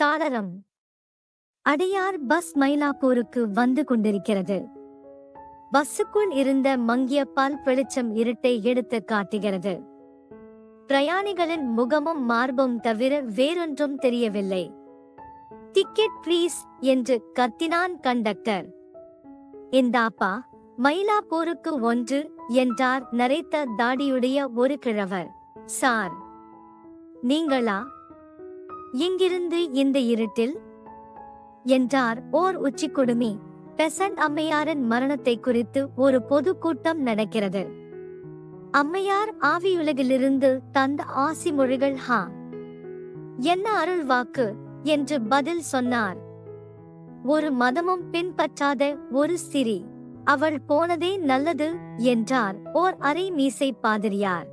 சாளரம் அடையார் பஸ் மயிலாப்பூருக்கு வந்து கொண்டிருக்கிறது. பஸ்ஸுக்குள் இருந்த மங்கிய பால் வெளிச்சம் இருட்டை எடுத்து காட்டுகிறது. பிரயாணிகளின் முகமும் மார்பும் தவிர வேறொன்றும் தெரியவில்லை. டிக்கெட் ப்ளீஸ் என்று கத்தினான் கண்டக்டர். இந்தாப்பா மயிலாப்பூருக்கு ஒன்று என்றார் நரைத்த தாடியுடைய ஒரு கிழவர். சார் நீங்களா? இங்கிருந்து இந்த இருட்டில் என்றார் ஓர் உச்சிக்குடுமி. பெசன்ட் அம்மையாரின் மரணத்தை குறித்து ஒரு பொதுக்கூட்டம் நடக்கிறது. அம்மையார் ஆவியுலகிலிருந்து தந்த ஆசி மொழிகள் ஹா. என்ன அருள் வாக்கு? என்று பதில் சொன்னார். ஒரு மதமும் பின்பற்றாத ஒரு சிறி. அவள் போனதே நல்லது என்றார். ஓர் அரை மீசை பாதிரியார்.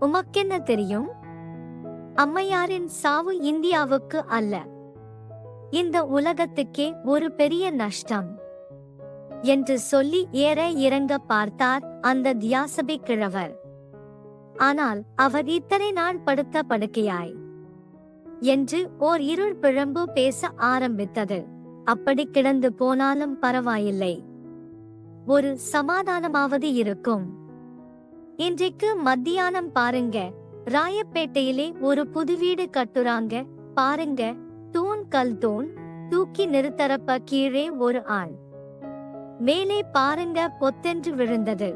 உமக்கென்ன தெரியும்? அம்மையாரின் சாவு இந்தியாவுக்கு அல்ல. இந்த உலகத்துக்கே ஒரு பெரிய நஷ்டம். என்று சொல்லி ஏற இறங்க பார்த்தார் அந்த தியாசபி கிழவர். ஆனால் அவர் இத்தனை நாள் படுத்த படுக்கையாய். என்று ஓர் இருள் பிழம்பு பேச ஆரம்பித்தது. அப்படி கிடந்து போனாலும் பரவாயில்லை. ஒரு சமாதானமாவது இருக்கும். இன்றைக்கு மத்தியானம் பாருங்க. ராயப்பேட்டையிலே ஒரு புது வீடு கட்டுறாங்க. பாருங்க. தூண் கல் தூண். தூக்கி நிறுத்தரப்ப கீழே ஒரு ஆள். மேலே பாருங்க பொத்தென்று விழுந்தது.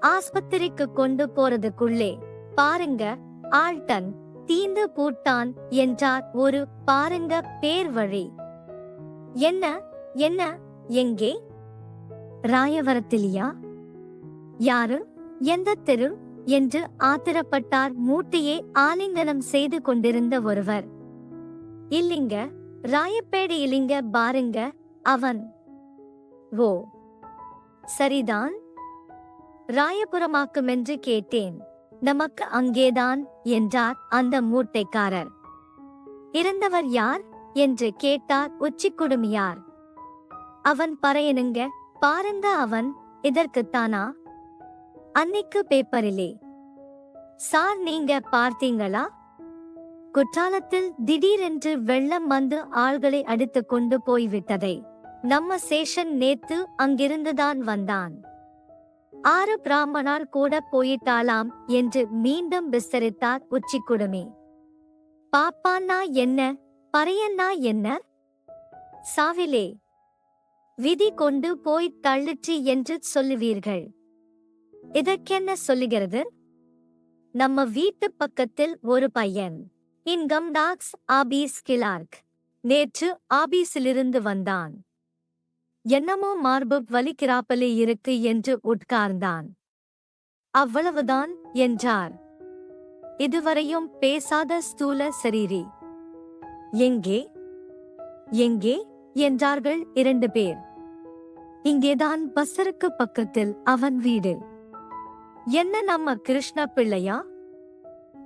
ஆஸ்பத்திரிக்கு கொண்டு போறதுக்குள்ளே பாருங்க ஆழ்டன் தீந்து பூட்டான் என்றார் ஒரு பாருங்க பேர் வழி என்ன என்ன எங்கே? ராயவரத்திலியா? யாரு? எந்த தெரு? என்று ஆத்திரப்பட்டார். மூட்டையே ஆலிங்கனம் செய்து கொண்டிருந்த ஒருவர். இல்லிங்க ராயப்பேடு இல்லிங்க பாருங்க அவன். ஓ சரிதான். ராயபுரமாக்குமென்று கேட்டேன். நமக்கு அங்கேதான் என்றார் அந்த மூட்டைக்காரர் இறந்தவர் யார்? என்று கேட்டார் உச்சிக்குடுமியார். அவன் பறையனுங்க பாருங்க அவன் இதற்குத்தானா? அன்னைக்கு பேப்பரிலே. சார் நீங்க பார்த்தீங்களா? குற்றாலத்தில் திடீரென்று வெள்ளம் வந்து ஆள்களை அடித்து கொண்டு போய்விட்டதை. நம்ம சேஷன் நேத்து அங்கிருந்துதான் வந்தான். ஆறு பிராமணால் கூட போயிட்டாலாம் என்று மீண்டும் விஸ்தரித்தார் உச்சிக்குடுமி. பாப்பான்னா என்ன? பறையன்னா என்ன? சாவிலே. விதி கொண்டு போய் தள்ளுச்சு என்று சொல்லுவீர்கள். இதற்கென்ன சொல்லுகிறது? நம்ம வீட்டு பக்கத்தில் ஒரு பையன். Income tax office clerk. நேற்று ஆபீஸிலிருந்து வந்தான். என்னமோ மார்பு வலிக்கிறாப்பலே இருக்கு என்று உட்கார்ந்தான். அவ்வளவுதான் என்றார். இதுவரையும் பேசாத ஸ்தூல சரீரி. எங்கே? எங்கே? என்றார்கள் இரண்டு பேர். இங்கேதான் பஸ்ஸருக்கு பக்கத்தில் அவன் வீடு. என்ன நம்ம கிருஷ்ண பிள்ளையா?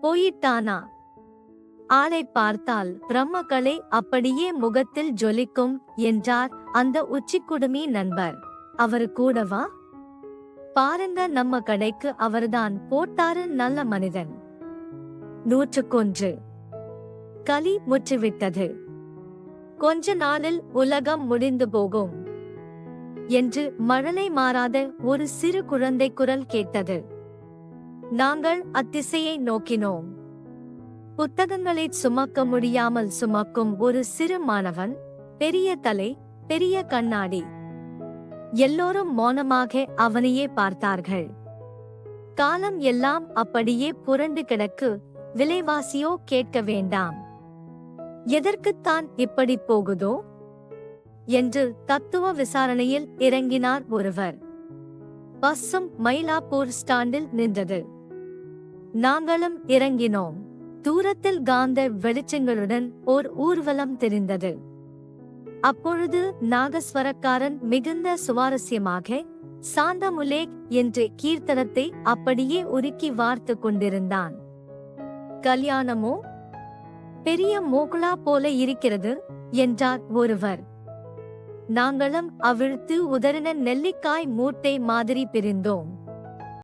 போயிட்டானா? ஆளை பார்த்தால் பிரம்மகளை அப்படியே முகத்தில் ஜொலிக்கும் என்றார் அந்த உச்சிக்குடுமி நண்பர். அவரு கூடவா பாருங்க நம்ம கடைக்கு அவர்தான் போட்டாரு நல்ல மனிதன். நூற்றுக்கொன்று. களி முற்றுவிட்டது. கொஞ்ச நாளில் உலகம் முடிந்து போகும். என்று மழலை மாறாத ஒரு சிறு குழந்தை குரல் கேட்டது. நாங்கள் அத்திசையை நோக்கினோம். புத்தகங்களை சுமக்க முடியாமல் சுமக்கும் ஒரு சிறு மாணவன் பெரிய தலை பெரிய கண்ணாடி. எல்லோரும் மௌனமாக அவனையே பார்த்தார்கள். காலம் எல்லாம் அப்படியே புரண்டு கிடக்கு விலைவாசியோ கேட்க வேண்டாம். எதற்குத்தான் இப்படி போகுதோ? என்று தத்துவ விசாரணையில் இறங்கினார் ஒருவர். பஸ்ஸும் மயிலாப்பூர் ஸ்டாண்டில் நின்றது. நாங்களும் இறங்கினோம். தூரத்தில் காந்த வெளிச்சங்களுடன் ஓர் ஊர்வலம் தெரிந்தது. அப்பொழுது நாகஸ்வரக்காரன் மிகுந்த சுவாரஸ்யமாக சாந்தமுலேக் என்ற கீர்த்தனத்தை அப்படியே உருக்கி வார்த்து கொண்டிருந்தான். கல்யாணமோ? பெரிய மோகுலா போல இருக்கிறது என்றார் ஒருவர். நாங்களும் அவிழ்த்து உதறின நெல்லிக்காய் மூட்டை மாதிரி பிரிந்தோம்.